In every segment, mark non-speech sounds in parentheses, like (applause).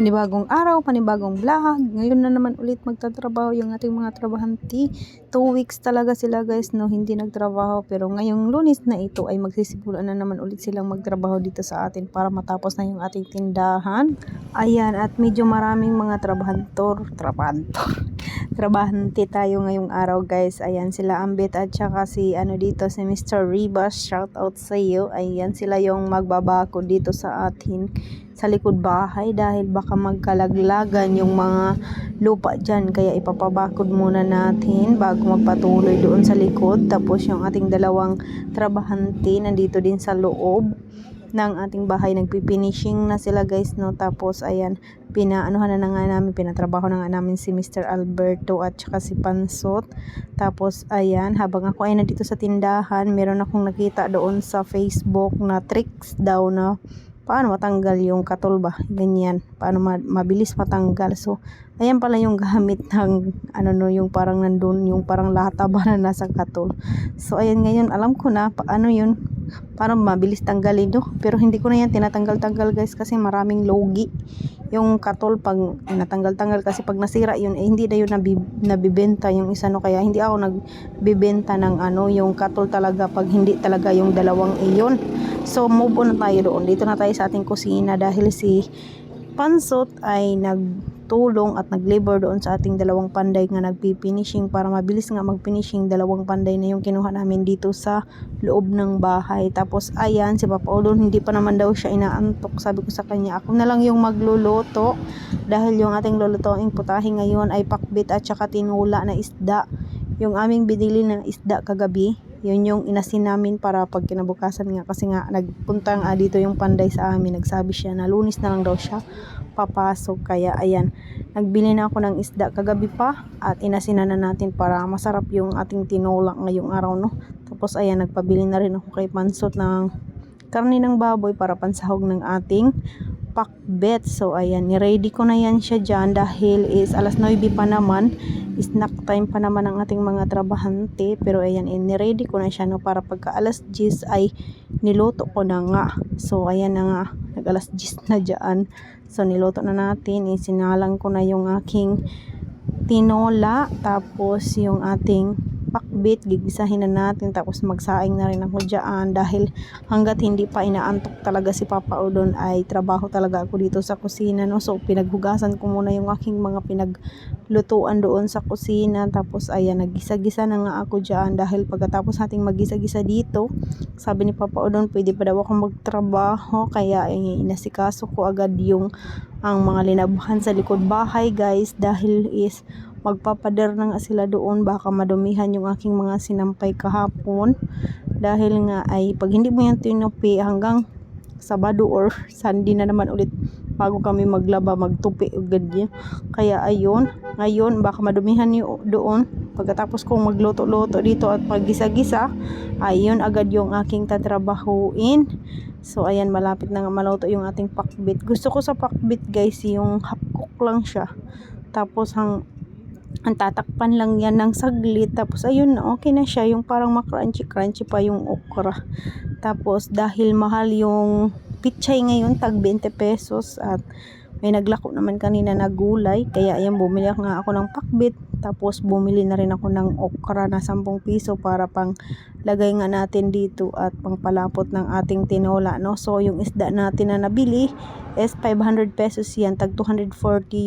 Panibagong araw, panibagong vlog. Ngayon na naman ulit magtatrabaho yung ating mga trabahanti. Two weeks talaga sila guys no, hindi nagtrabaho. Pero ngayong lunes na ito ay magsisipulan na naman ulit silang magtrabaho dito sa atin para matapos na yung ating tindahan. Ayan, at medyo maraming mga trabahantor, trabahantor, trabahante tayo ngayong araw guys. Ayan sila Ambit at saka si ano dito si Mr. Ribas. Shout out sa iyo. Ayan sila yung magbabako dito sa atin sa likod bahay dahil baka magkalaglagan yung mga lupa dyan kaya ipapabakod muna natin bago magpatuloy doon sa likod tapos yung ating dalawang trabahante nandito din sa loob ng ating bahay. Nagpipinishing na sila guys no? Tapos ayan pinaanuhan na, na nga namin pinatrabaho na nga namin si Mr. Alberto at saka si Pansot. Tapos ayan habang ako ay nandito sa tindahan meron akong nakita doon sa Facebook na tricks daw na paano matanggal yung katol ba? Ganyan. Paano ma- mabilis matanggal. So ayan pala yung gamit ng ano no yung parang nandun yung parang lata ba na nasa katol. So ayan ngayon alam ko na paano yun paano mabilis tanggalin no? Pero hindi ko na yan tinatanggal-tanggal guys kasi maraming logi. Yung katol pag natanggal-tanggal kasi pag nasira yun eh hindi na yun nabi- nabibenta yung isa no? Kaya hindi ako nagbibenta ng ano yung katol talaga pag hindi talaga yung dalawang iyon. So move on na tayo doon. Dito na tayo sa ating kusina dahil si Pansot ay nagtulong at naglabor doon sa ating dalawang panday nga nagpipinishing para mabilis nga magfinishing dalawang panday na yung kinuha namin dito sa loob ng bahay. Tapos ayan si Papa Odon hindi pa naman daw siya inaantok. Sabi ko sa kanya ako na lang yung magluluto dahil yung ating lulutuing putahe ngayon ay pakbit at saka tinula na isda. Yung aming binili na isda kagabi yun yung inasin namin para pag kinabukasan nga kasi nga nagpunta nga dito yung panday sa amin nagsabi siya na lunis na lang daw siya papasok. Kaya ayan nagbili na ako ng isda kagabi pa at inasinan na natin para masarap yung ating tinola ngayong araw no? Tapos ayan nagpabili na rin ako kay Pansot ng karne ng baboy para pansahog ng ating pakbet. So, ayan, ni-ready ko na yan siya dyan dahil is alas 9 pa naman. Snack time pa naman ng ating mga trabahante. Pero, ayan, eh, ni-ready ko na siya no, para pagka alas 10 ay niluto ko na nga. So, ayan na nga, nag alas 10 na dyan. So, niluto na natin. Isinalang ko na yung aking tinola. Tapos, yung ating pakbit, gigisahin na natin tapos magsaing na rin ako dyan. Dahil hanggat hindi pa inaantok talaga si Papa Odon ay trabaho talaga ako dito sa kusina no? So pinaghugasan ko muna yung aking mga pinaglutuan doon sa kusina. Tapos ayan nagisa-gisa na nga ako dyan. Dahil pagkatapos nating magisa-gisa dito sabi ni Papa Odon pwede pa daw ako magtrabaho. Kaya eh, inasikaso ko agad yung ang mga linabuhan sa likod bahay guys. Dahil is magpapader na nga sila doon. Baka madumihan yung aking mga sinampay kahapon. Dahil nga ay pag hindi mo yan tinupi hanggang Sabado or Sunday na naman ulit bago kami maglaba magtupi agad yan kaya ayun ngayon baka madumihan yung doon. Pagkatapos kong magluto-luto dito at paggisa-gisa ayun agad yung aking tatrabahuin. So ayan malapit na nga maluto yung ating pakbit. Gusto ko sa pakbit guys yung half cook lang siya. Tapos hang ang tatakpan lang yan ng saglit tapos ayun na okay na siya yung parang makrunchy crunchy pa yung okra. Tapos dahil mahal yung pichay ngayon tag 20 pesos at may naglako naman kanina na gulay kaya ayan bumili nga ako ng pakbit. Tapos bumili na rin ako ng okra na 10 piso para pang lagay nga natin dito at pang palapot ng ating tinola no? So yung isda natin na nabili is 500 pesos yan tag 240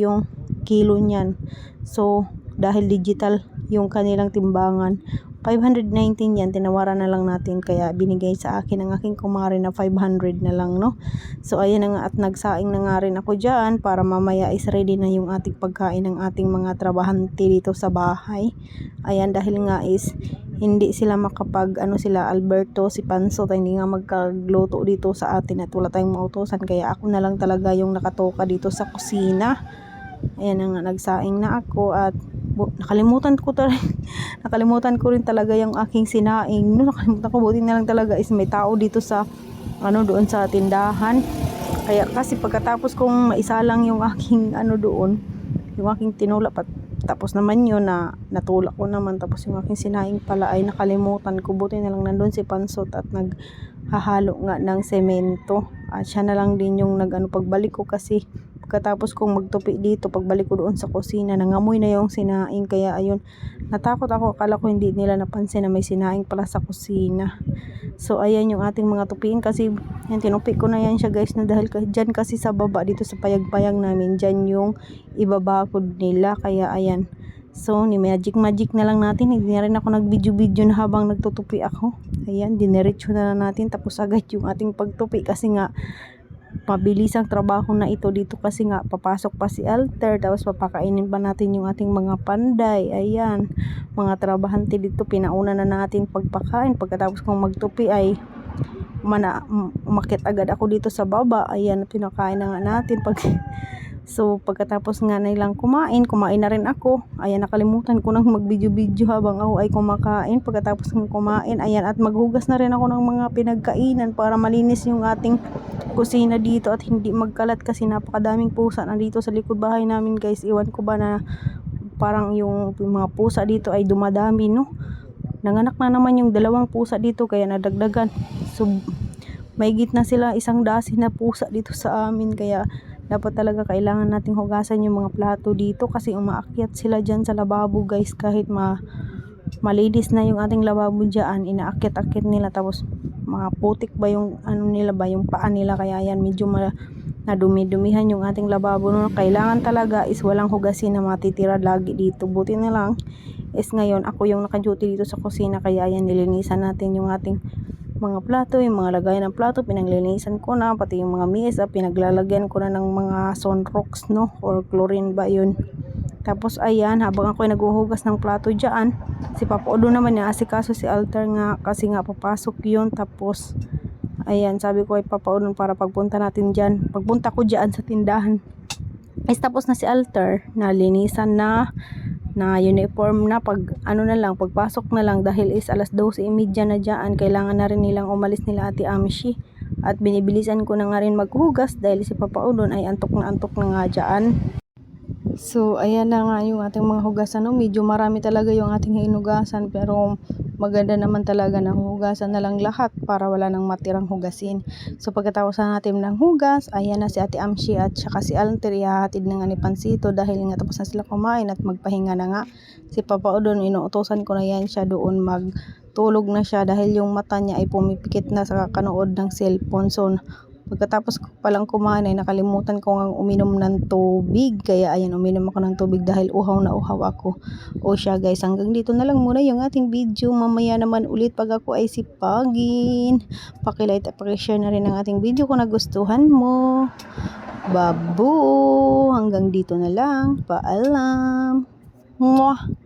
yung kilo niyan. So dahil digital yung kanilang timbangan. 519 yan tinawaran na lang natin kaya binigay sa akin ng aking kumare na 500 na lang no? So ayan na nga at nagsaing na nga rin ako dyan para mamaya is ready na yung ating pagkain ng ating mga trabahante dito sa bahay. Ayan dahil nga is hindi sila makapag ano sila Alberto si Panso hindi nga magkagluto dito sa atin at wala tayong mautosan. Kaya ako na lang talaga yung nakatoka dito sa kusina. Ayan na nga nagsaing na ako at nakalimutan ko talaga (laughs) nakalimutan ko rin talaga yung aking sinaing. No nakalimutan ko buti na lang talaga is may tao dito sa ano doon sa tindahan. Kaya kasi pagkatapos kong maisa lang yung aking ano doon yung aking tinula pat tapos naman yun na natulak ko naman tapos yung aking sinaing pala ay nakalimutan ko. Buti na lang nandun si Pansot at naghahalo nga ng semento. At siya na lang din yung nag ano pagbalik ko kasi pagkatapos kong magtupi dito pagbalik ko doon sa kusina nangamoy na yung sinaing kaya ayun natakot ako akala ko hindi nila napansin na may sinaing pala sa kusina so ayan yung ating mga tupiin kasi yan tinupi ko na yan siya guys na dahil dyan kasi sa baba dito sa payag-payag namin dyan yung ibabakod nila kaya ayan So, ni magic magic na lang natin. Hindi na rin ako nag-video-video na habang nagtutupi ako. Ayan, diniretso na lang natin. Tapos agad yung ating pagtupi kasi nga mabilis ang trabaho na ito dito kasi nga papasok pa si Alter tapos papakainin pa natin yung ating mga panday ayan mga trabahante dito pinauna na natin pagpakain pagkatapos kong magtupi ay mana um- umakyat agad ako dito sa baba ayan pinakain na nga natin pag (laughs) So, pagkatapos nga nilang kumain, kumain na rin ako. Ayan, nakalimutan ko nang mag-video-video habang ako ay kumakain. Pagkatapos ng kumain, ayan, at maghugas na rin ako ng mga pinagkainan para malinis yung ating kusina dito at hindi magkalat kasi napakadaming pusa nandito sa likod bahay namin guys. Iwan ko ba na parang yung, mga pusa dito ay dumadami, no? Nanganak na naman yung dalawang pusa dito kaya nadagdagan. So, may na sila isang dasin na pusa dito sa amin kaya dapat talaga kailangan nating hugasan yung mga plato dito kasi umaakyat sila dyan sa lababo guys kahit ma malinis na yung ating lababo dyan inaakyat-akyat nila tapos mga putik ba yung ano nila ba yung paa nila. Kaya yan medyo ma nadumi-dumihan yung ating lababo no? Kailangan talaga is walang hugasin na matitira lagi dito. Buti na lang is ngayon ako yung naka-duty dito sa kusina. Kaya yan nilinisan natin yung ating mga plato, yung mga lagayan ng plato, pinaglinisan ko na, pati yung mga mesa, pinaglalagyan ko na ng mga sunrocks, no? Or chlorine ba yun. Tapos ayan, habang ako ay naghuhugas ng plato dyan, si Papa Odo naman niya, asikaso si Alter nga, kasi nga papasok yun, tapos ayan, sabi ko ay Papa Odo para pagpunta natin dyan, pagpunta ko dyan sa tindahan, is tapos na si Alter, nalinisan na, na uniform na pag ano na lang pagpasok na lang dahil is alas 12:30 na diyan kailangan na rin nilang umalis nila Ate Amshi at binibilisan ko na nga rin maghugas dahil si Papa Udon ay antok na antok na nga dyan So, ayan na nga yung ating mga hugasan. No? Medyo marami talaga yung ating hinugasan pero maganda naman talaga na hugasan na lang lahat para wala nang matirang hugasin. So, pagkatapos na natin ng hugas, ayan na si Ate Amshi at saka si Alter ihahatid na nga ni Pansito dahil nga tapos na sila kumain at magpahinga na nga. Si Papa Udon, inuutosan ko na yan siya doon magtulog na siya dahil yung mata niya ay pumipikit na sa kakanood ng cellphone. So, Pagkatapos ko palang kumain ay nakalimutan ko ngang uminom ng tubig. Kaya ayan, uminom ako ng tubig dahil uhaw na uhaw ako. O siya guys, hanggang dito na lang muna yung ating video. Mamaya naman ulit pag ako ay sipagin. Pakilike at pakishare na rin ang ating video kung nagustuhan mo. Babu! Hanggang dito na lang. Paalam! Mwah!